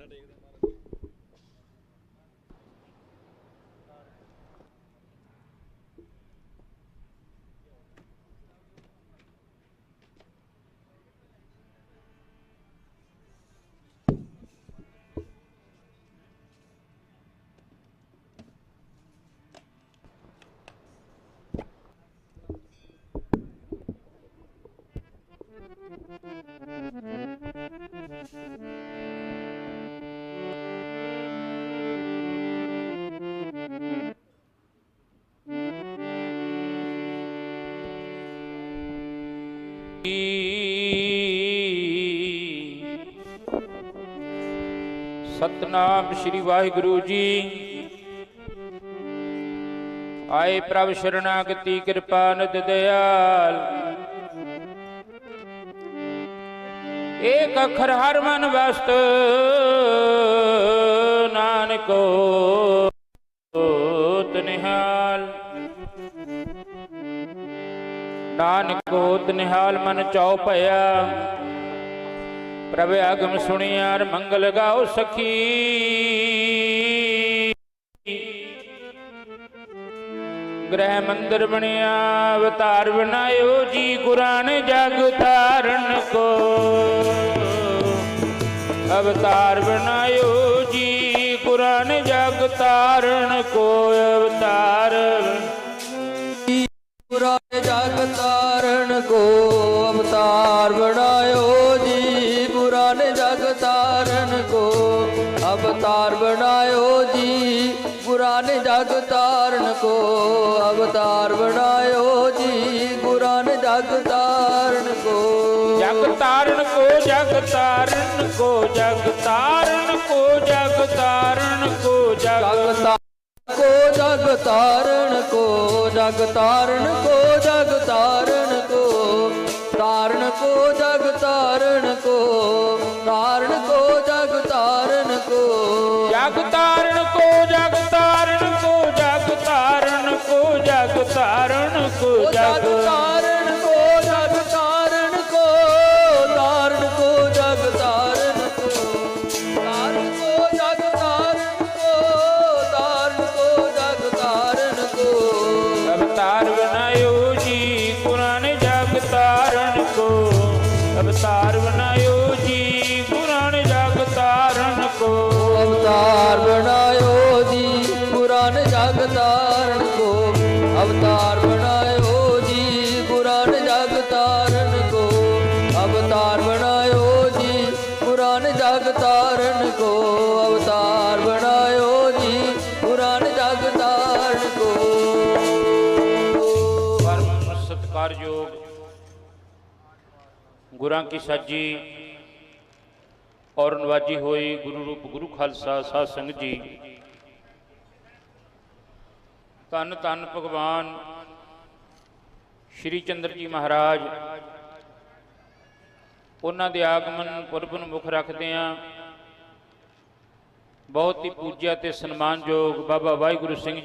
ਮੱਥਾ ਟੇਕਦੇ ਮਾਰਾ ਸਤਨਾਮ ਸ੍ਰੀ ਵਾਹਿਗੁਰੂ ਜੀ। ਆਏ ਪ੍ਰਭ ਸ਼ਰਨਾਗਤੀ ਕਿਰਪਾ ਨਿਧ ਦਿਆਲ ਏਕ ਅਖਰ ਹਰ ਮਨ ਵਸਤ, ਨਾਨਕੋ ਤਨਿਹਾਲ ਨਾਨਕੋ ਤਨਿਹਾਲ ਮਨ ਚਉ ਭਇਆ। ਪ੍ਰਭ ਆਗਮ ਸੁਣਿਆਰ ਮੰਗਲ ਗਾਓ ਸਖੀ ਗ੍ਰਹਿ ਮੰਦਰ ਬਣਿਆ ਅਵਤਾਰ ਬਣਾਇਓ ਜੀ ਗੁਰਾਂ ਨੇ ਜਗ ਤਾਰਨ ਕੋ ਅਵਤਾਰ ਬਣਾਇਓ ਜੀ ਗੁਰਾਂ ਨੇ ਜਗ ਤਾਰਨ ਕੋ ਅਵਤਾਰ ਪੁਰਾ ਜਗ ਤਾਰਨ ਕੋ ਅਵਤਾਰ ਬਣਾਇਓ ਜੀ ਪੁਰਾ ਨੇ ਜਗ ਤਾਰਨ ਕੋ ਅਵਤਾਰ ਬਣਾਇਓ ਜੀ ਪੁਰਾ ਨੇ ਜਗ ਤਾਰਨ ਕੋ ਅਵਤਾਰ ਬਣਾਇਓ ਜੀ ਪੁਰਾ ਨੇ ਜਗ ਤਾਰਨ ਕੋ ਜਗ ਤਾਰਨ ਕੋ ਜਗ ਤਾਰਨ ਕੋ ਜਗ ਤਾਰਨ ਕੋ ਜਗ ਤਾਰਨ ਕੋ ਜਗ ਜਗ ਤਾਰਨ ਕੋ ਜਗ ਤਾਰਨ ਕੋ ਜਗ ਤਾਰਨ ਕੋ ਜਗ ਤਾਰਨ ਕੋ ਤਾਰਨ ਤਾਰਨ ਕੋ ਅਵਤਾਰ ਬਣਾਇਓ ਜੀ ਪੁਰਾਨ ਜਗ ਤਾਰਨ ਕੋ। ਪਰਮ ਸਤਿਕਾਰਯੋਗ ਗੁਰਾਂ ਕੀ ਸਾਜੀ ਔਰ ਨਵਾਜੀ ਹੋਈ ਗੁਰੂ ਰੂਪ ਗੁਰੂ ਖਾਲਸਾ ਸਾਧ ਸੰਗਤ ਜੀ। ਧੰਨ ਧੰਨ ਭਗਵਾਨ ਸ਼੍ਰੀ ਚੰਦਰ ਜੀ ਮਹਾਰਾਜ ਉਹਨਾਂ ਦੇ ਆਗਮਨ ਪੁਰਬ ਨੂੰ ਮੁੱਖ ਰੱਖਦੇ ਆ ਬਹੁਤ ਹੀ ਪੂਜਿਆ ਤੇ ਸਨਮਾਨਯੋਗ ਬਾਬਾ ਵਾਹਿਗੁਰੂ ਸਿੰਘ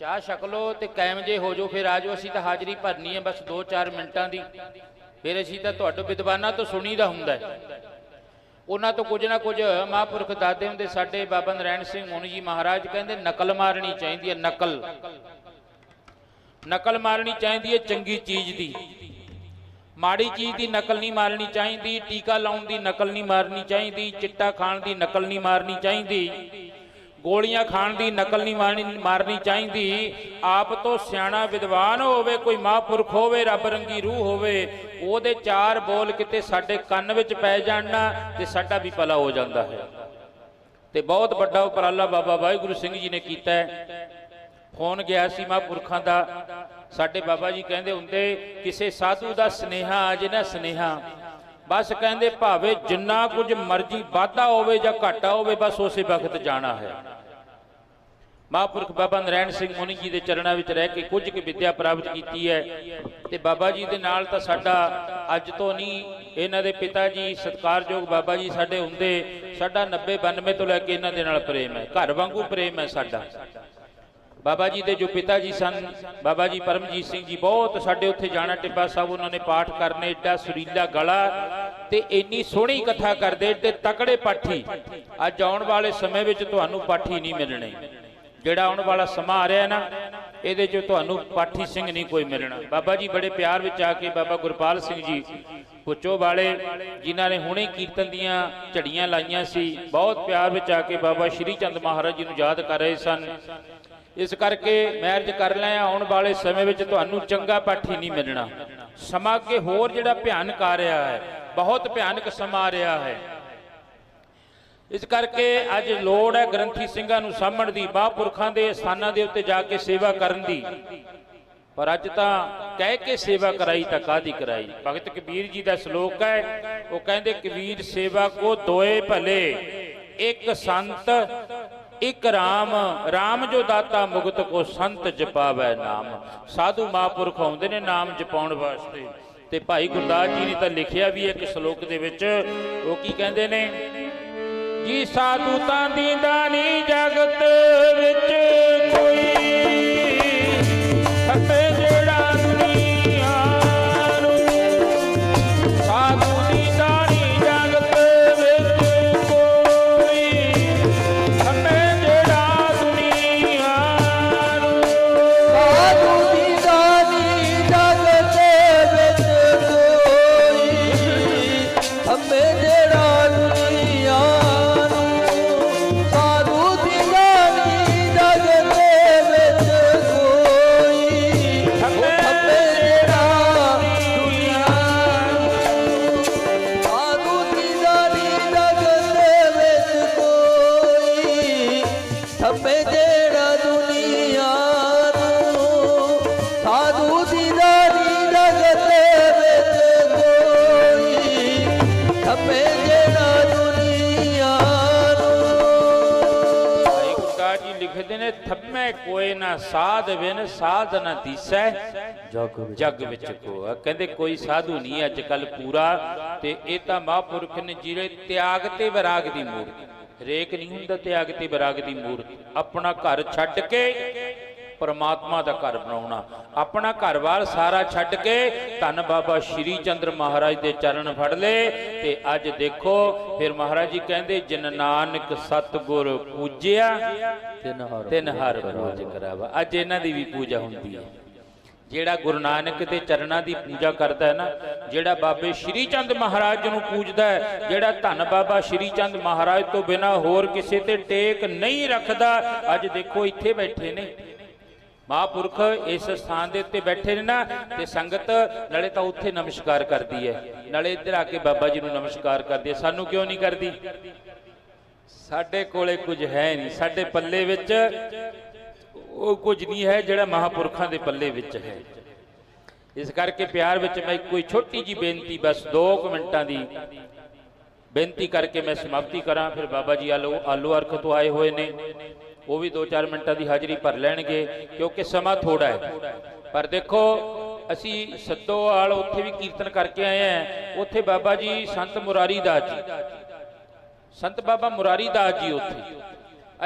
ਚਾਹ ਛਕ ਲਓ ਤੇ ਕਾਇਮ ਜੇ ਹੋ ਜਾਓ, ਫਿਰ ਆ ਜਾਓ। ਅਸੀਂ ਤਾਂ ਹਾਜ਼ਰੀ ਭਰਨੀ ਹੈ ਬਸ 2-4 ਮਿੰਟਾਂ ਦੀ। ਫਿਰ ਅਸੀਂ ਤਾਂ ਤੁਹਾਡੇ ਵਿਦਵਾਨਾਂ ਤੋਂ ਸੁਣੀਦਾ ਹੁੰਦਾ ਉਹਨਾਂ ਤੋਂ ਕੁਝ ਨਾ ਕੁਝ ਮਹਾਂਪੁਰਖ ਦਾਦੇ ਹੁੰਦੇ, ਸਾਡੇ ਬਾਬਾ ਨਰੈਣ ਸਿੰਘ ਮੁਨੀ ਜੀ ਮਹਾਰਾਜ ਕਹਿੰਦੇ, ਨਕਲ ਮਾਰਨੀ ਚਾਹੀਦੀ ਹੈ, ਨਕਲ। ਨਕਲ ਮਾਰਨੀ ਚਾਹੀਦੀ ਹੈ ਚੰਗੀ ਚੀਜ਼ ਦੀ। ਮਾੜੀ ਚੀਜ਼ ਦੀ ਨਕਲ ਨਹੀਂ ਮਾਰਨੀ ਚਾਹੀਦੀ, ਟੀਕਾ ਲਾਉਣ ਦੀ ਨਕਲ ਨਹੀਂ ਮਾਰਨੀ ਚਾਹੀਦੀ, ਚਿੱਟਾ ਖਾਣ ਦੀ ਨਕਲ ਨਹੀਂ ਮਾਰਨੀ ਚਾਹੀਦੀ। ਗੋਲੀਆਂ ਖਾਣ ਦੀ ਨਕਲ ਨਹੀਂ ਮਾਰਨੀ ਮਾਰਨੀ ਚਾਹੀਦੀ। ਆਪ ਤੋਂ ਸਿਆਣਾ ਵਿਦਵਾਨ ਹੋਵੇ, ਕੋਈ ਮਹਾਂਪੁਰਖ ਹੋਵੇ, ਰੱਬ ਰੰਗੀ ਰੂਹ ਹੋਵੇ, ਉਹਦੇ ਚਾਰ ਬੋਲ ਕਿਤੇ ਸਾਡੇ ਕੰਨ ਵਿੱਚ ਪੈ ਜਾਣ ਨਾ, ਤੇ ਸਾਡਾ ਵੀ ਭਲਾ ਹੋ ਜਾਂਦਾ ਹੈ। ਤੇ ਬਹੁਤ ਵੱਡਾ ਉਪਰਾਲਾ ਬਾਬਾ ਵਾਹਿਗੁਰੂ ਸਿੰਘ ਜੀ ਨੇ ਕੀਤਾ ਹੈ। ਫੋਨ ਗਿਆ ਸੀ ਮਹਾਂਪੁਰਖਾਂ ਦਾ। ਸਾਡੇ ਬਾਬਾ ਜੀ ਕਹਿੰਦੇ ਹੁੰਦੇ, ਕਿਸੇ ਸਾਧੂ ਦਾ ਸਨੇਹਾ ਆ ਜੇ ਨਾ ਸਨੇਹਾ ਬਸ ਕਹਿੰਦੇ ਭਾਵੇਂ ਜਿੰਨਾ ਕੁਝ ਮਰਜ਼ੀ ਵਾਧਾ ਹੋਵੇ ਜਾਂ ਘਾਟਾ ਹੋਵੇ, ਬਸ ਉਸੇ ਵਕਤ ਜਾਣਾ ਹੈ। ਮਹਾਂਪੁਰਖ ਬਾਬਾ ਨਰੈਣ ਸਿੰਘ ਮੁਨੀ ਜੀ ਦੇ ਚਰਨਾਂ ਵਿੱਚ ਰਹਿ ਕੇ ਕੁਝ ਕੁ ਵਿੱਦਿਆ ਪ੍ਰਾਪਤ ਕੀਤੀ ਹੈ ਤੇ ਬਾਬਾ ਜੀ ਦੇ ਨਾਲ ਤਾਂ ਸਾਡਾ ਅੱਜ ਤੋਂ ਨਹੀਂ, ਇਹਨਾਂ ਦੇ ਪਿਤਾ ਜੀ ਸਤਕਾਰਯੋਗ ਬਾਬਾ ਜੀ ਸਾਡੇ ਹੁੰਦੇ, ਸਾਡਾ 90 92 ਤੋਂ ਲੈ ਕੇ ਇਹਨਾਂ ਦੇ ਨਾਲ ਪ੍ਰੇਮ ਹੈ, ਘਰ ਵਾਂਗੂ ਪ੍ਰੇਮ ਹੈ ਸਾਡਾ। ਬਾਬਾ ਜੀ ਦੇ ਜੋ ਪਿਤਾ ਜੀ ਸਨ, ਬਾਬਾ ਜੀ ਪਰਮਜੀਤ ਸਿੰਘ ਜੀ ਬਹੁਤ ਸਾਡੇ ਉੱਥੇ ਜਾਣਾ ਟਿੱਬਾ ਸਾਹਿਬ, ਉਹਨਾਂ ਨੇ ਪਾਠ ਕਰਨੇ, ਏਡਾ ਸੁਰੀਲਾ ਗਲਾ ਤੇ ਇੰਨੀ ਸੋਹਣੀ ਕਥਾ ਕਰਦੇ ਤੇ ਤਕੜੇ ਪਾਠੀ। ਅੱਜ ਆਉਣ ਵਾਲੇ ਸਮੇਂ ਵਿੱਚ ਤੁਹਾਨੂੰ ਪਾਠੀ ਨਹੀਂ ਮਿਲਣੇ। ਜਿਹੜਾ ਆਉਣ ਵਾਲਾ ਸਮਾਂ ਆ ਰਿਹਾ ਨਾ, ਇਹਦੇ 'ਚ ਤੁਹਾਨੂੰ ਪਾਠੀ ਸਿੰਘ ਨਹੀਂ ਕੋਈ ਮਿਲਣਾ। ਬਾਬਾ ਜੀ ਬੜੇ ਪਿਆਰ ਵਿੱਚ ਆ ਕੇ ਬਾਬਾ ਗੁਰਪਾਲ ਸਿੰਘ ਜੀ ਪੁੱਚੋ ਵਾਲੇ, ਜਿਨ੍ਹਾਂ ਨੇ ਹੁਣੇ ਕੀਰਤਨ ਦੀਆਂ ਝੜੀਆਂ ਲਾਈਆਂ ਸੀ, ਬਹੁਤ ਪਿਆਰ ਵਿੱਚ ਆ ਕੇ ਬਾਬਾ ਸ਼੍ਰੀ ਚੰਦ ਮਹਾਰਾਜ ਜੀ ਨੂੰ ਯਾਦ ਕਰ ਰਹੇ ਸਨ। ਇਸ ਕਰਕੇ ਮੈਰਿਜ ਕਰ ਲੈ ਆਉਣ ਵਾਲੇ ਸਮੇਂ ਵਿੱਚ ਤੁਹਾਨੂੰ ਚੰਗਾ ਪਾਠੀ ਨਹੀਂ ਮਿਲਣਾ। ਸਮਾਂ ਅੱਗੇ ਹੋਰ ਜਿਹੜਾ ਭਿਆਨਕ ਆ ਰਿਹਾ ਹੈ, ਬਹੁਤ ਭਿਆਨਕ ਸਮਾ ਰਿਹਾ ਹੈ। ਇਸ ਕਰਕੇ ਅੱਜ ਲੋੜ ਹੈ ਗ੍ਰੰਥੀ ਸਿੰਘਾਂ ਨੂੰ ਸਾਂਭਣ ਦੀ ਮਹਾਂਪੁਰਖਾਂ ਦੇ ਸਥਾਨਾਂ ਦੇ ਉੱਤੇ ਜਾ ਕੇ ਸੇਵਾ ਕਰਨ ਦੀ। ਪਰ ਅੱਜ ਤਾਂ ਕਹਿ ਕੇ ਸੇਵਾ ਕਰਾਈ ਤਾਂ ਕਾਦੀ ਕਰਾਈ? ਭਗਤ ਕਬੀਰ ਜੀ ਦਾ ਸ਼ਲੋਕ ਹੈ, ਉਹ ਕਹਿੰਦੇ ਕਬੀਰ ਸੇਵਾ ਕੋ ਦੋਏ ਭਲੇ, ਇੱਕ ਸੰਤ ਇੱਕ RAM RAM ਜੋ ਦਾਤਾ ਮੁਕਤ ਕੋ ਸੰਤ ਜਪਾਵੈ ਨਾਮ। ਸਾਧੂ ਮਹਾਂਪੁਰਖ ਆਉਂਦੇ ਨੇ ਨਾਮ ਜਪਾਉਣ ਵਾਸਤੇ। ਤੇ ਭਾਈ ਗੁਰਦਾਸ ਜੀ ਨੇ ਤਾਂ ਲਿਖਿਆ ਵੀ ਹੈ ਇੱਕ ਸ਼ਲੋਕ ਦੇ ਵਿੱਚ, ਉਹ ਕੀ ਕਹਿੰਦੇ ਨੇ? ਜੀ ਸਾਧੂ ਤਾਂ ਦੀਂਦਾ ਨਹੀਂ ਜਗਤ ਵਿੱਚ ਕੋਈ ਲਿਖਦੇ ਨੇ ਥੰਮੇ ਕੋਏ ਨਾ ਸਾਧ ਬਿਨ ਸਾਧ ਨ ਦੀਸੈ ਜਗ ਵਿੱਚ ਜੱਗ ਵਿੱਚ ਕੋ। ਆ ਕਹਿੰਦੇ ਕੋਈ ਸਾਧੂ ਨਹੀਂ ਅੱਜ ਕੱਲ ਪੂਰਾ ਤੇ ਇਹ ਤਾਂ ਮਹਾਂਪੁਰਖ ਨੇ ਜਿਹੜੇ ਤਿਆਗ ਤੇ ਵਿਰਾਗ ਦੀ ਮੂਰਤ। ਹਰੇਕ ਨਹੀਂ ਹੁੰਦਾ ਤਿਆਗ ਤੇ ਵਿਰਾਗ ਦੀ ਮੂਰਤ। ਆਪਣਾ ਘਰ ਛੱਡ ਕੇ ਪਰਮਾਤਮਾ ਦਾ ਘਰ ਬਣਾਉਣਾ। ਆਪਣਾ ਘਰ-ਬਾਰ ਸਾਰਾ ਛੱਡ ਕੇ ਧੰਨ ਬਾਬਾ ਸ਼੍ਰੀ ਚੰਦਰ ਮਹਾਰਾਜ ਦੇ ਚਰਨ ਫੜ ਲਏ ਤੇ ਅੱਜ ਦੇਖੋ ਫਿਰ ਮਹਾਰਾਜ ਜੀ ਕਹਿੰਦੇ ਜਿਨ ਨਾਨਕ ਸਤਗੁਰ ਪੂਜਿਆ ਤਿਨ ਹਰ ਤਿੰਨ ਹਰ ਪੂਜ ਕਰਾਵਾ। ਅੱਜ ਇਹਨਾਂ ਦੀ ਵੀ ਪੂਜਾ ਹੁੰਦੀ ਹੈ। ਜਿਹੜਾ ਗੁਰੂ ਨਾਨਕ ਦੇ ਚਰਨਾਂ ਦੀ ਪੂਜਾ ਕਰਦਾ ਹੈ ਨਾ ਜਿਹੜਾ ਬਾਬੇ ਸ਼੍ਰੀ ਚੰਦ ਮਹਾਰਾਜ ਨੂੰ ਪੂਜਦਾ ਹੈ ਜਿਹੜਾ ਧੰਨ ਬਾਬਾ ਸ਼੍ਰੀ ਚੰਦ ਮਹਾਰਾਜ ਤੋਂ ਬਿਨਾ ਹੋਰ ਕਿਸੇ ਤੇ ਟੇਕ ਨਹੀਂ ਰੱਖਦਾ ਅੱਜ ਦੇਖੋ ਇੱਥੇ ਬੈਠੇ ਨੇ। ਮਹਾਂਪੁਰਖ ਇਸ ਸਥਾਨ ਦੇ ਉੱਤੇ ਬੈਠੇ ਨੇ ਨਾ, ਤੇ ਸੰਗਤ ਨਾਲੇ ਤਾਂ ਉੱਥੇ ਨਮਸਕਾਰ ਕਰਦੀ ਹੈ। ਨਾਲੇ ਇੱਧਰ ਆ ਕੇ ਬਾਬਾ ਜੀ ਨੂੰ ਨਮਸਕਾਰ ਕਰਦੀ ਹੈ। ਸਾਨੂੰ ਕਿਉਂ ਨਹੀਂ ਕਰਦੀ? ਸਾਡੇ ਕੋਲੇ ਕੁਝ ਹੈ ਨਹੀਂ। ਸਾਡੇ ਪੱਲੇ ਵਿੱਚ ਉਹ ਕੁਝ ਨਹੀਂ ਹੈ ਜਿਹੜਾ ਮਹਾਪੁਰਖਾਂ ਦੇ ਪੱਲੇ ਵਿੱਚ ਹੈ। ਇਸ ਕਰਕੇ ਪਿਆਰ ਵਿੱਚ ਮੈਂ ਕੋਈ ਛੋਟੀ ਜੀ ਬੇਨਤੀ, ਬਸ 2 ਮਿੰਟਾਂ ਦੀ ਬੇਨਤੀ ਕਰਕੇ ਮੈਂ ਸਮਾਪਤੀ ਕਰਾਂ। ਫਿਰ ਬਾਬਾ ਜੀ ਆਲੋ, ਆਲੂ ਅਰਖ ਤੋਂ ਆਏ ਹੋਏ ਨੇ। ਉਹ ਵੀ 2-4 ਮਿੰਟਾਂ ਦੀ ਹਾਜ਼ਰੀ ਭਰ ਲੈਣਗੇ, ਕਿਉਂਕਿ ਸਮਾਂ ਥੋੜਾ ਹੈ। ਪਰ ਦੇਖੋ, ਅਸੀਂ ਸੱਦੋਵਾਲ ਉੱਥੇ ਵੀ ਕੀਰਤਨ ਕਰਕੇ ਆਏ ਆ ਉੱਥੇ ਬਾਬਾ ਜੀ, ਸੰਤ ਮੁਰਾਰੀ ਦਾਸ ਜੀ। ਸੰਤ ਬਾਬਾ ਮੁਰਾਰੀ ਦਾਸ ਜੀ ਉੱਥੇ।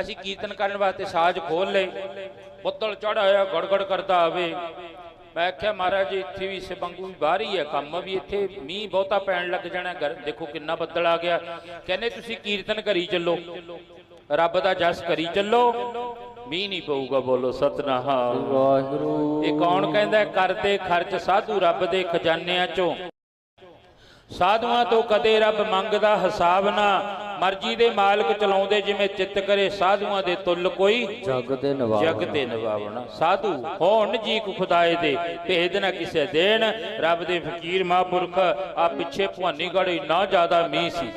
ਅਸੀਂ ਕੀਰਤਨ ਕਰਨ ਵਾਸਤੇ ਸਾਜ਼ ਖੋਲ ਲਏ। ਬੱਦਲ ਚੜਾ ਹੋਇਆ ਗੜਗੜ ਕਰਦਾ ਆਵੇ। ਮੈਂ ਆਖਿਆ, ਮਹਾਰਾਜ ਜੀ ਇੱਥੇ ਵੀ ਸਿਬੰਗੂ ਵੀ ਬਾਹਰ ਹੀ ਹੈ। ਕੰਮ ਵੀ ਇੱਥੇ ਮੀਂਹ ਬਹੁਤਾ ਪੈਣ ਲੱਗ ਜਾਣਾ। ਗਰ ਦੇਖੋ ਕਿੰਨਾ ਬੱਦਲ ਆ ਗਿਆ। ਕਹਿੰਦੇ, ਤੁਸੀਂ ਕੀਰਤਨ ਕਰੀ ਚੱਲੋ। ਰੱਬ ਦਾ ਜਸ ਕਰੀ ਚੱਲੋ। ਮੀਂਹ ਨਹੀਂ ਪਊਗਾ ਬੋਲੋ ਸਤਨਾਮ। ਵਾਹਿਗੁਰੂ। ਇਹ ਕੌਣ ਕਹਿੰਦਾ? ਕਰਦੇ ਖਰਚ ਸਾਧੂ ਰੱਬ ਦੇ ਖਜ਼ਾਨਿਆਂ ਚੋਂ। ਸਾਧੂਆਂ ਤੋਂ ਕਦੇ ਰੱਬ ਮੰਗਦਾ ਹਿਸਾਬ ਨਾ। ਮਰਜ਼ੀ ਦੇ ਮਾਲਕ ਚਲਾਉਂਦੇ ਜਿਵੇਂ ਚਿੱਤ ਕਰੇ ਸਾਧੂਆਂ ਦੇ ਤੁੱਲ ਕੋਈ। ਜਗ ਦੇ ਨਵਾਬ ਜਗ ਤੇ ਨਿਭਾਵਣਾ ਸਾਧੂ ਹੋਣ ਜੀ ਕੋ ਖੁਦਾਏ ਦੇ ਭੇਦ ਨਾ ਕਿਸੇ ਦੇਣ। ਰੱਬ ਦੇ ਫਕੀਰ ਮਹਾਂਪੁਰਖ ਆ ਪਿੱਛੇ ਭਵਾਨੀਗੜ੍ਹ ਨਾ ਜ਼ਿਆਦਾ ਮੀਂਹ ਸੀ।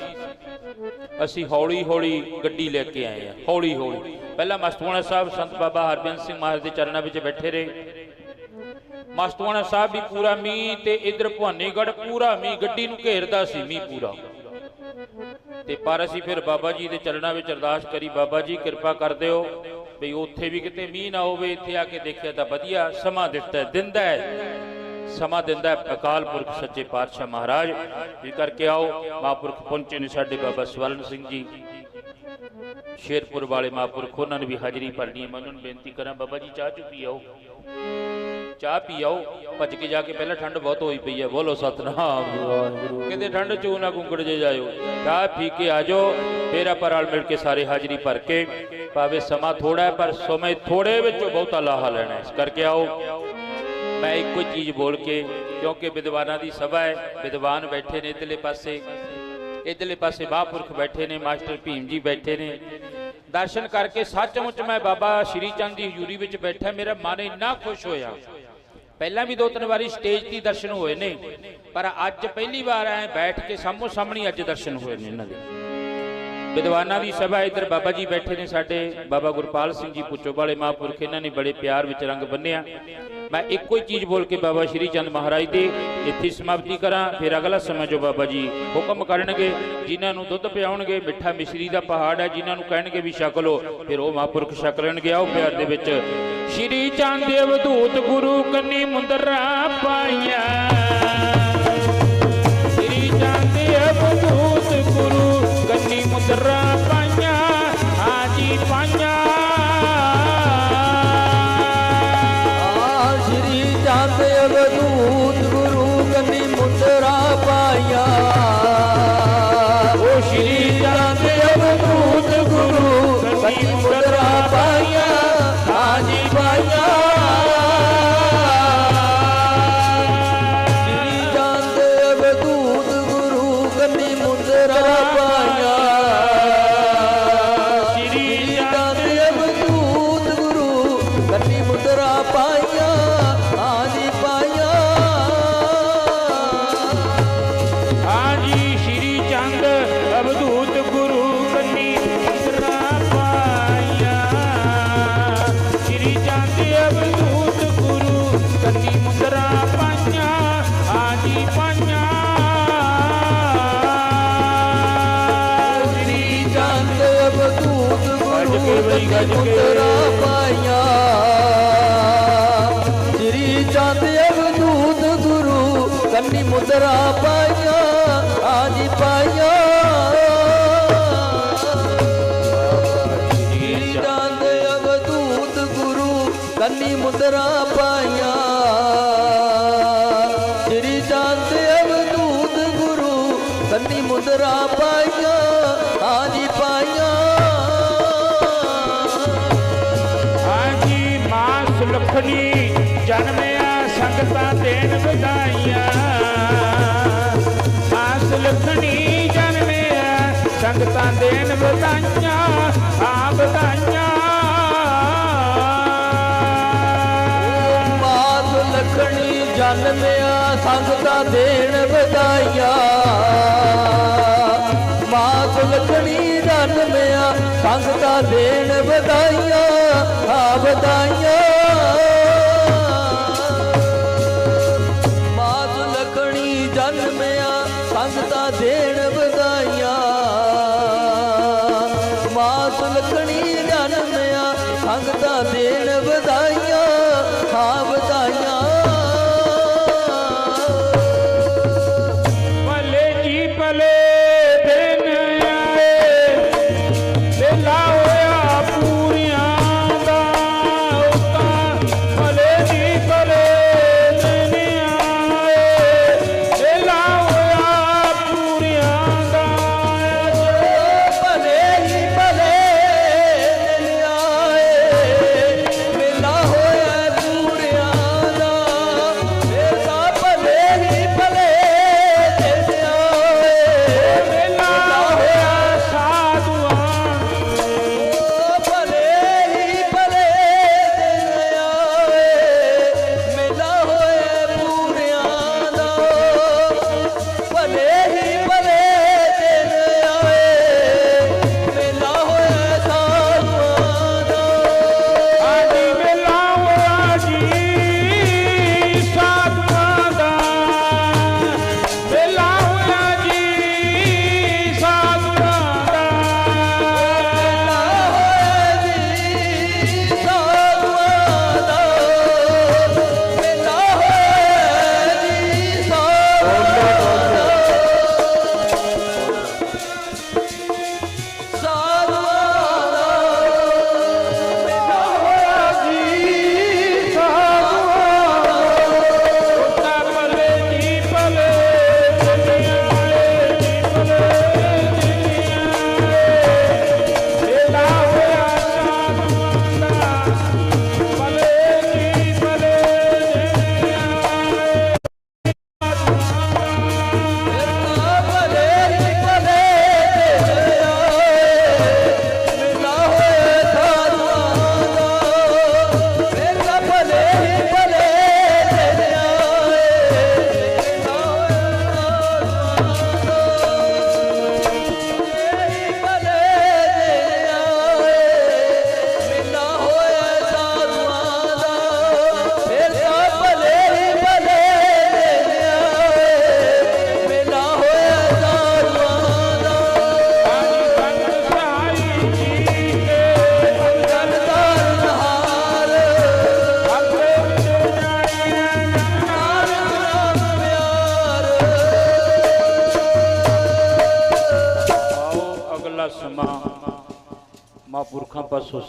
ਅਸੀਂ ਹੌਲੀ ਹੌਲੀ ਗੱਡੀ ਲੈ ਕੇ ਆਏ ਆ ਹੌਲੀ ਹੌਲੀ ਪਹਿਲਾਂ ਮਸਤੂਆਣਾ ਸਾਹਿਬ, ਸੰਤ ਬਾਬਾ ਹਰਬਿੰਦ ਸਿੰਘ ਮਹਾਰਾਜ ਦੇ ਚਰਨਾਂ ਵਿੱਚ ਬੈਠੇ ਰਹੇ। ਮਸਤੂਆਣਾ ਸਾਹਿਬ ਵੀ ਪੂਰਾ ਮੀਂਹ ਤੇ ਇਧਰ ਭਵਾਨੀਗੜ੍ਹ, ਪੂਰਾ ਮੀਂਹ, ਗੱਡੀ ਨੂੰ ਘੇਰਦਾ ਸੀ ਮੀਂਹ ਪੂਰਾ। ਤੇ ਪਰ ਅਸੀਂ ਫਿਰ ਬਾਬਾ ਜੀ ਦੇ ਚਰਨਾਂ ਵਿੱਚ ਅਰਦਾਸ ਕਰੀ, ਬਾਬਾ ਜੀ ਕਿਰਪਾ ਕਰ ਦਿਓ ਵੀ ਉੱਥੇ ਵੀ ਕਿਤੇ ਮੀਂਹ ਨਾ ਹੋਵੇ, ਇੱਥੇ ਆ ਕੇ ਦੇਖਿਆ ਤਾਂ ਵਧੀਆ, ਸਮਾਂ ਦਿੱਤਾ, ਦਿੰਦਾ ਹੈ। ਸਮਾਂ ਦਿੰਦਾ ਹੈ ਅਕਾਲ ਪੁਰਖ ਸੱਚੇ ਪਾਤਸ਼ਾਹ ਮਹਾਰਾਜ। ਇਹ ਕਰਕੇ ਆਓ, ਮਹਾਂਪੁਰਖ ਪਹੁੰਚੇ ਨੇ ਸਾਡੇ ਬਾਬਾ ਸਵਰਨ ਸਿੰਘ ਜੀ। ਸ਼ੇਰਪੁਰ ਵਾਲੇ ਮਹਾਂਪੁਰਖ, ਉਹਨਾਂ ਨੇ ਵੀ ਹਾਜ਼ਰੀ ਭਰਨੀ ਹੈ। ਮੈਂ ਉਹਨਾਂ ਨੂੰ ਬੇਨਤੀ ਕਰਾਂ, ਬਾਬਾ ਜੀ, ਚਾਹ ਚੁ ਪੀ ਆਓ। ਚਾਹ ਪੀ ਆਓ। ਭੱਜ ਕੇ ਜਾ ਕੇ ਪਹਿਲਾਂ ਠੰਡ ਬਹੁਤ ਹੋਈ ਪਈ ਹੈ। ਬੋਲੋ ਸਤਨਾਮ। ਵਾਹਿਗੁਰੂ ਕਿਤੇ ਠੰਡ ਚੋਂ ਨਾ ਗੁੰਗੜ ਜੇ ਜਾਇਓ। ਚਾਹ ਪੀ ਕੇ ਆ ਜਾਓ। ਫੇਰ ਆਪਾਂ ਰਲ ਮਿਲ ਕੇ ਸਾਰੇ ਹਾਜ਼ਰੀ ਭਰ ਕੇ, ਭਾਵੇਂ ਸਮਾਂ ਥੋੜਾ ਹੈ, ਪਰ ਸਮੇਂ ਥੋੜੇ ਵਿੱਚੋਂ ਬਹੁਤਾ ਲਾਹਾ ਲੈਣਾ ਇਸ ਕਰਕੇ ਆਓ। ਮੈਂ ਇੱਕੋ ਹੀ ਚੀਜ਼ ਬੋਲ ਕੇ, ਕਿਉਂਕਿ ਵਿਦਵਾਨਾਂ ਦੀ ਸਭਾ ਹੈ, ਵਿਦਵਾਨ ਬੈਠੇ ਨੇ ਇਧਰਲੇ ਪਾਸੇ। ਇਧਰਲੇ ਪਾਸੇ ਮਹਾਂਪੁਰਖ ਬੈਠੇ ਨੇ, ਮਾਸਟਰ ਭੀਮ ਜੀ ਬੈਠੇ ਨੇ। ਦਰਸ਼ਨ ਕਰਕੇ ਸੱਚਮੁੱਚ ਮੈਂ ਬਾਬਾ ਸ਼੍ਰੀ ਚੰਦ ਦੀ ਹਜ਼ੂਰੀ ਵਿੱਚ ਬੈਠਾ, ਮੇਰਾ ਮਨ ਇੰਨਾ ਖੁਸ਼ ਹੋਇਆ। ਪਹਿਲਾਂ ਵੀ ਦੋ ਤਿੰਨ ਵਾਰੀ ਸਟੇਜ ਤੇ ਦਰਸ਼ਨ ਹੋਏ ਨੇ, ਪਰ ਅੱਜ ਪਹਿਲੀ ਵਾਰ ਐ ਬੈਠ ਕੇ ਸਾਹਮੋ ਸਾਹਮਣੀ ਅੱਜ ਦਰਸ਼ਨ ਹੋਏ ਨੇ ਇਹਨਾਂ ਦੇ। ਵਿਦਵਾਨਾਂ ਦੀ ਸਭਾ ਇੱਧਰ ਬਾਬਾ ਜੀ ਬੈਠੇ ਨੇ ਸਾਡੇ, ਬਾਬਾ ਗੁਰਪਾਲ ਸਿੰਘ ਜੀ ਪੁੱਚੋ ਵਾਲੇ ਮਹਾਂਪੁਰਖ, ਇਹਨਾਂ ਨੇ ਬੜੇ ਪਿਆਰ ਵਿੱਚ ਰੰਗ ਬੰਨਿਆ। ਮੈਂ ਇੱਕੋ ਹੀ ਚੀਜ਼ ਬੋਲ ਕੇ ਬਾਬਾ ਸ਼੍ਰੀ ਚੰਦ ਮਹਾਰਾਜ ਦੀ ਇੱਥੇ ਸਮਾਪਤੀ ਕਰਾਂ, ਫਿਰ ਅਗਲਾ ਸਮਾਂ ਜੋ ਬਾਬਾ ਜੀ ਹੁਕਮ ਕਰਨਗੇ, ਜਿਨ੍ਹਾਂ ਨੂੰ ਦੁੱਧ ਪਿਆਉਣਗੇ, ਮਿੱਠਾ ਮਿਸ਼ਰੀ ਦਾ ਪਹਾੜ ਹੈ, ਜਿਨ੍ਹਾਂ ਨੂੰ ਕਹਿਣਗੇ ਵੀ ਛਕ ਲੋ ਫਿਰ ਉਹ ਮਹਾਂਪੁਰਖ ਛਕ ਲੈਣਗੇ। ਆਓ ਪਿਆਰ ਦੇ ਵਿੱਚ, ਸ਼੍ਰੀ ਚੰਦ ਅਵਧੂਤ ਗੁਰੂ ਕੰਨੀ ਮੁੰਦਰਾ ਪਾਈਆਂ। ਗੱਜ ਗੁਰੂ ਕੇ ਬਈ, ਗੱਜ ਕੰਨੀ ਕੇ। ਮੁੰਦਰਾ ਪਾਇਆ ਸ੍ਰੀ ਚੰਦ ਅਵਧੂਤ ਗੁਰੂ ਕੰਨੀ ਮੁੰਦਰਾ ਪਾਇਆ ਹਾਜੀ ਪਾਇਆ ਸੰਗਤਾਂ ਦੇਣ ਵਧਾਈਆਂ ਮਾਂ ਸੁਲਖਣੀ ਜਨਮਿਆ ਸੰਗਤਾਂ ਦੇਣ ਵਧਾਈਆਂ ਆ ਵਧਾਈਆਂ। ਮਾਤ ਲਖਣੀ ਜਨਮਿਆ ਸੰਗਤਾਂ ਦੇਣ ਵਧਾਈਆਂ। ਮਾਤ ਲਖਣੀ ਜਨਮਿਆ ਸੰਗਤਾਂ ਦੇਣ ਵਧਾਈਆਂ ਆ ਵਧਾਈਆਂ। ਮਾਤ ਲਖਣੀ ਜਨਮਿਆ ਸੰਗਤਾਂ ਦੇਣ ਵਧਾਈਆਂ ਹਾਂ ਵਧਾਈਆਂ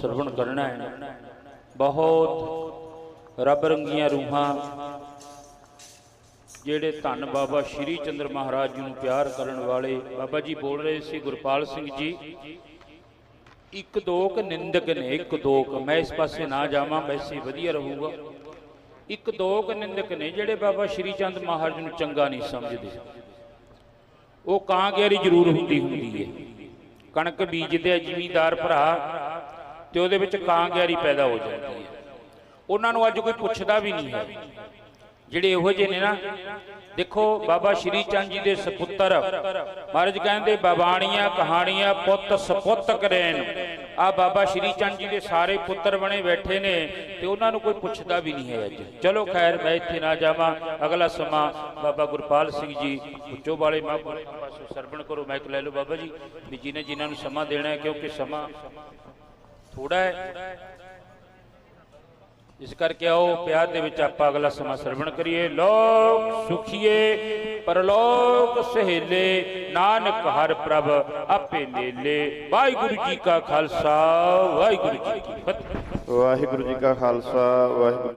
ਸਰਵਣ ਕਰਨਾ ਹੈ। ਬਹੁਤ ਰੱਬ ਰੰਗੀਆਂ ਰੂਹਾਂ ਜਿਹੜੇ ਧੰਨ ਬਾਬਾ ਸ਼੍ਰੀ ਚੰਦਰ ਮਹਾਰਾਜ ਜੀ ਨੂੰ ਪਿਆਰ ਕਰਨ ਵਾਲੇ ਬਾਬਾ ਜੀ ਬੋਲ ਰਹੇ ਸੀ, ਗੁਰਪਾਲ ਸਿੰਘ ਜੀ। ਇੱਕ ਦੋ ਕ ਨਿੰਦਕ ਨੇ, ਇੱਕ ਦੋ ਕ। ਮੈਂ ਇਸ ਪਾਸੇ ਨਾ ਜਾਵਾਂ ਵੈਸੇ ਵਧੀਆ ਰਹੂਗਾ। ਇੱਕ ਦੋ ਕ ਨਿੰਦਕ ਨੇ ਜਿਹੜੇ ਬਾਬਾ ਸ਼੍ਰੀ ਚੰਦ ਮਹਾਰਾਜ ਨੂੰ ਚੰਗਾ ਨਹੀਂ ਸਮਝਦੇ। ਉਹ ਕਾਂ ਗੈਰੀ ਜ਼ਰੂਰ ਹੁੰਦੀ ਹੁੰਦੀ ਹੈ। ਕਣਕ ਬੀਜਦੇ ਆ ਜ਼ਿਮੀਂਦਾਰ ਭਰਾ। ਤੇ ਉਹਦੇ ਵਿੱਚ ਕਾਂਗਿਆਰੀ ਪੈਦਾ ਹੋ ਜਾਂਦੀ ਹੈ। ਉਹਨਾਂ ਨੂੰ ਅੱਜ ਕੋਈ ਪੁੱਛਦਾ ਵੀ ਨਹੀਂ ਹੈ। ਜਿਹੜੇ ਇਹੋ ਜਿਹੇ ਨੇ ਨਾ, ਦੇਖੋ ਬਾਬਾ ਸ਼੍ਰੀ ਚੰਦ ਜੀ ਦੇ ਸੁਪੁੱਤਰ, ਮਹਾਰਾਜ ਕਹਿੰਦੇ, ਬਾਬਾਣੀਆਂ ਕਹਾਣੀਆਂ ਪੁੱਤ ਸਪੁੱਤ ਕਰੇਨ। ਆ ਬਾਬਾ ਸ਼੍ਰੀ ਚੰਦ ਜੀ ਦੇ ਸਾਰੇ ਪੁੱਤਰ ਬਣੇ ਬੈਠੇ ਨੇ ਤੇ ਉਹਨਾਂ ਨੂੰ ਕੋਈ ਪੁੱਛਦਾ ਵੀ ਨਹੀਂ ਹੈ ਅੱਜ। ਚਲੋ ਖੈਰ, ਮੈਂ ਇੱਥੇ ਨਾ ਜਾਵਾਂ। ਅਗਲਾ ਸਮਾਂ ਬਾਬਾ ਗੁਰਪਾਲ ਸਿੰਘ ਜੀ, ਉੱਚੋ ਵਾਲੇ ਮਾਪੇ, ਪਾਸੋਂ ਸਰਵਣ ਕਰੋ, ਮਾਈਕ ਲੈ ਲਓ ਬਾਬਾ ਜੀ। ਵੀ ਜਿਹਨੇ ਜਿਨ੍ਹਾਂ ਨੂੰ ਸਮਾਂ ਦੇਣਾ ਹੈ, ਕਿਉਂਕਿ ਸਮਾਂ ਥੋੜਾ ਹੈ। ਇਸ ਕਰਕੇ ਆਓ, ਪਿਆਰ ਦੇ ਵਿੱਚ ਆਪਾਂ ਅਗਲਾ ਸਮਾਂ ਸਰਵਣ ਕਰੀਏ। ਲੋਕ ਸੁਖੀਏ, ਪਰਲੋਕ ਸਹੇਲੇ, ਨਾਨਕ ਹਰ ਪ੍ਰਭ ਆਪੇ ਨੇਲੇ। ਵਾਹਿਗੁਰੂ ਜੀ ਕਾ ਖਾਲਸਾ, ਵਾਹਿਗੁਰੂ ਜੀ ਕੀ ਫਤਿਹ। ਵਾਹਿਗੁਰੂ ਜੀ ਕਾ ਖਾਲਸਾ, ਵਾਹਿਗੁਰੂ